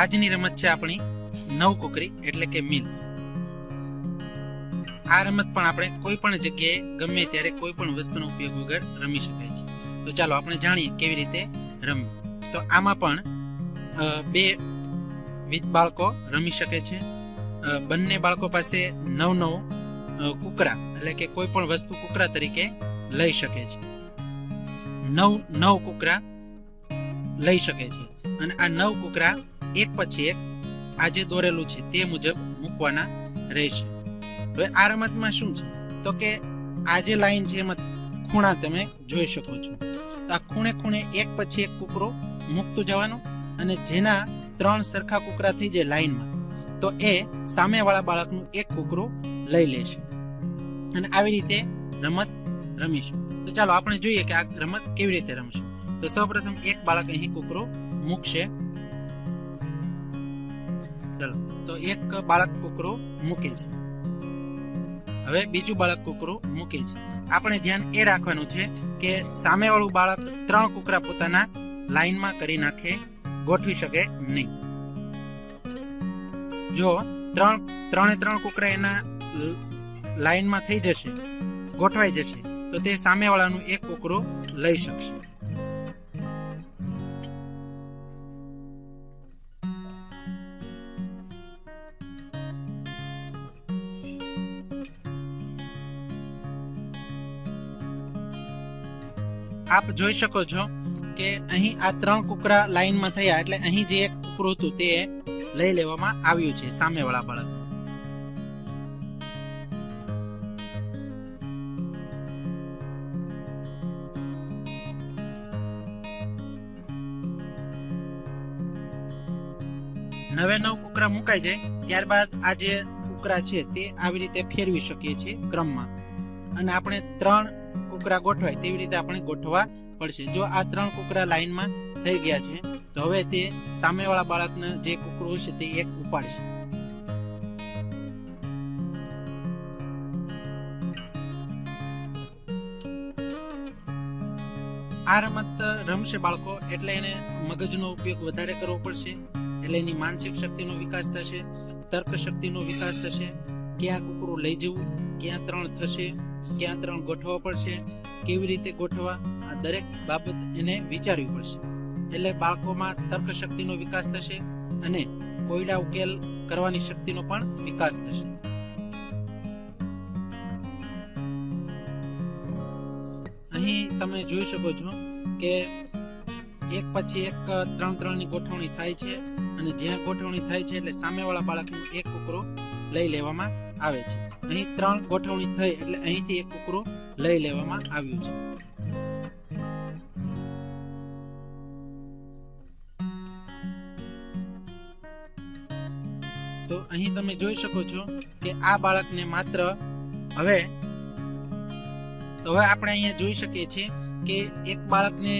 આજની રમત છે આપણી નવ કોકરી, એટલે કે મિલ્સ આ રમત પણ આપણે કોઈ પણ જગ્યાએ ગમે ત્યારે કોઈ પણ વસ્તુનો ઉપયોગ વગર રમી શકાય છે. તો ચાલો આપણે જાણીએ કેવી રીતે રમવું. તો આમાં પણ બે વિધ બાળકો રમી શકે છે. બંને બાળકો પાસે નવ નવ કુકરા, એટલે કે કોઈ પણ વસ્તુ કૂકરા તરીકે લઈ શકે છે. નવ નવ કૂકરા લઈ શકે છે. અને આ નવ કૂકરા એક પછી એક. આ જે દોરેલું છે તે મુજબ મૂકવાના રહેશે. હવે આ રમતમાં શું છે? તો કે આ જે લાઈન છે એમાં ખૂણા તમે જોઈ શકો છો. તો આ ખૂણે ખૂણે એક પછી એક કૂકરો મૂકતું જવાનું અને જેના ત્રણ સરખા કૂકરા થઈ જાય લાઈનમાં, તો એ સામેવાળા બાળકનું એક કૂકરું લઈ લેશે. અને આવી રીતે રમત રમીશું. તો ચાલો આપણે જોઈએ કે આ રમત કેવી રીતે રમશું. તો સૌપ્રથમ એક બાળક અહીં કૂકરો મૂકશે. ચલો. તો એક બાળક કૂકરો મૂકે છે. હવે બીજું બાળક કૂકરો મૂકે છે. આપણે ધ્યાન એ રાખવાનું છે કે સામેવાળું બાળક ત્રણ કૂકરા પોતાના લાઈનમાં કરી નાખે, ગોઠવી શકે નહીં. જો ત્રણ, ત્રણે ત્રણ કૂકરા એના લાઈનમાં થઈ જશે, ગોઠવાઈ જશે, તો તે સામેવાળાનું એક કૂકરો લઈ શકશે. આપ જોઈ શકો છો કે અહીં આ ત્રણ કુકરા લાઈનમાં થયા એટલે અહીં જે એક કુકરું હતું તે લઈ લેવામાં આવ્યું છે, સામેવાળા બાળક. નવે નવ કુકરા મુકાઈ જાય, ત્યારબાદ આ જે કુકરા છે તે આવી રીતે ફેરવી શકીએ છીએ ક્રમમાં. અને આપણે ત્રણ કૂકરા ગોઠવાય તેવી રીતે આપણે ગોઠવા પડશે. જો આ ત્રણ કુકરા લાઈનમાં થઈ ગયા છે, તો હવે તે સામેવાળા બાળકને જે કુકરું છે તે એક ઉપાડશે. આ રમત રમશે બાળકો, એટલે એને મગજનો ઉપયોગ વધારે કરવો પડશે, એટલે એની માનસિક શક્તિનો વિકાસ થશે, તર્ક શક્તિનો વિકાસ થશે, ક્યાં કુકરું લઈ જવું, ક્યાં ત્રણ થશે ક્યાં ત્રણ ગોઠવવા પડશે, કેવી રીતે ગોઠવવા, આ દરેક બાબત એને વિચારવી પડશે. એટલે બાળકોમાં તર્ક શક્તિનો વિકાસ થશે અને કોયડા ઉકેલ કરવાની શક્તિનો પણ વિકાસ થશે. અહીં તમે જોઈ શકો છો કે એક પછી એક ત્રણ ત્રણની ગોઠવણી થાય છે અને જ્યાં ગોઠવણી થાય છે એટલે સામેવાળા બાળકનો એક કૂકરો લઈ લેવામાં આવે છે. અહીં ત્રણ ગોઠવણી થઈ એટલે અહીંથી એક કૂકરો લઈ લેવામાં આવ્યું છે. તો અહીં તમે જોઈ શકો છો કે આ બાળકને માત્ર હવે, તો હવે આપણે અહીંયા જોઈ શકીએ છીએ કે એક બાળકને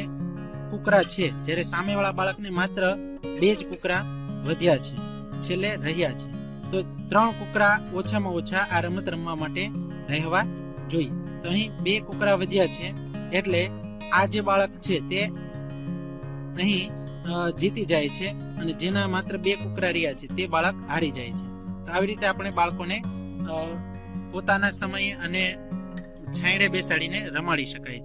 કૂકરા છે, જ્યારે સામેવાળા બાળકને માત્ર બે જ કૂકરા વધ્યા છે, છેલ્લે રહ્યા છે. તો ત્રણ કુકરા ઓછામાં ઓછા આ રમત રમવા માટે રહેવા જોઈએ. તો અહીં બે કુકરા વધ્યા છે, એટલે આ જે બાળક છે તે અહીં જીતી જાય છે અને જેના માત્ર બે કુકરા રહ્યા છે તે બાળક હારી જાય છે. તો આવી રીતે આપણે બાળકોને પોતાના સમયે અને છાંયડે બેસાડીને રમાડી શકાય છે.